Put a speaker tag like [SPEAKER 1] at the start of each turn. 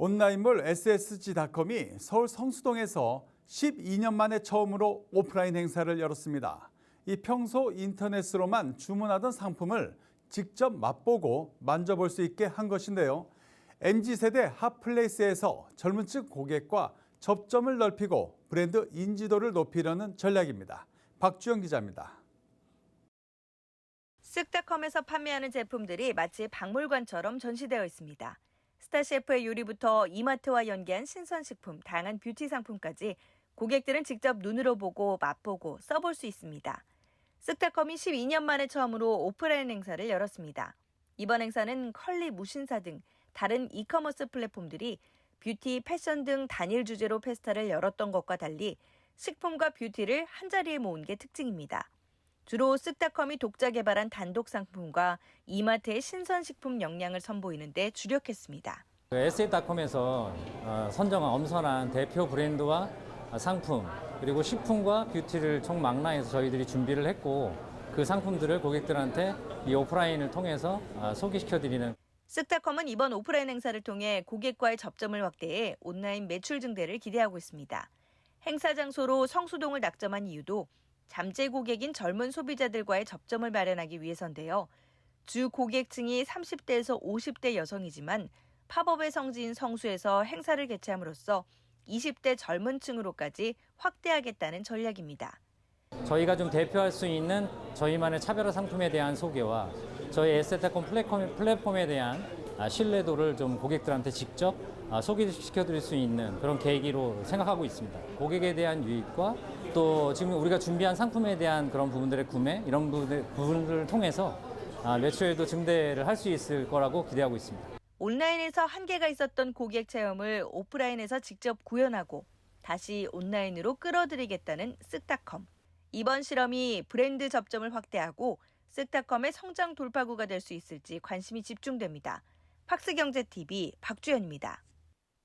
[SPEAKER 1] 온라인몰 SSG닷컴이 서울 성수동에서 12년 만에 처음으로 오프라인 행사를 열었습니다. 이 평소 인터넷으로만 주문하던 상품을 직접 맛보고 만져볼 수 있게 한 것인데요. MZ세대 핫플레이스에서 젊은 층 고객과 접점을 넓히고 브랜드 인지도를 높이려는 전략입니다. 박주영 기자입니다.
[SPEAKER 2] 쓱닷컴에서 판매하는 제품들이 마치 박물관처럼 전시되어 있습니다. 스타 셰프의 요리부터 이마트와 연계한 신선식품, 다양한 뷰티 상품까지 고객들은 직접 눈으로 보고 맛보고 써볼 수 있습니다. 쓱닷컴이 12년 만에 처음으로 오프라인 행사를 열었습니다. 이번 행사는 컬리 무신사 등 다른 이커머스 플랫폼들이 뷰티, 패션 등 단일 주제로 페스타를 열었던 것과 달리 식품과 뷰티를 한자리에 모은 게 특징입니다. 주로 쓱닷컴이 독자 개발한 단독 상품과 이마트의 신선식품 역량을 선보이는데 주력했습니다.
[SPEAKER 3] 에세이닷컴에서 어, 선정한 엄선한 대표 브랜드와 상품 그리고 식품과 뷰티를 총 망라해서 저희들이 준비를 했고 그 상품들을 고객들한테 이 오프라인을 통해서 아, 소개시켜 드리는
[SPEAKER 2] 쓱닷컴은 이번 오프라인 행사를 통해 고객과의 접점을 확대해 온라인 매출 증대를 기대하고 있습니다. 행사 장소로 성수동을 낙점한 이유도 잠재 고객인 젊은 소비자들과의 접점을 마련하기 위해서인데요. 주 고객층이 30대에서 50대 여성이지만 팝업의 성지인 성수에서 행사를 개최함으로써 20대 젊은 층으로까지 확대하겠다는 전략입니다.
[SPEAKER 3] 저희가 좀 대표할 수 있는 저희만의 차별화 상품에 대한 소개와 저희 플랫폼, 플랫폼에 대한 아, 신뢰도를 좀 고객들한테 직접 아, 소개시켜 드릴 수 있는 그런 계기로 생각하고 있습니다. 고객에 대한 유익과 또 지금 우리가 준비한 상품에 대한 그런 부분들의 구매 이런 부분들, 부분들을 통해서 아, 매출도 증대를 할 수 있을 거라고 기대하고 있습니다.
[SPEAKER 2] 온라인에서 한계가 있었던 고객 체험을 오프라인에서 직접 구현하고 다시 온라인으로 끌어들이겠다는 쓱닷컴. 이번 실험이 브랜드 접점을 확대하고 쓱닷컴의 성장 돌파구가 될 수 있을지 관심이 집중됩니다. 팍스경제TV 박주연입니다.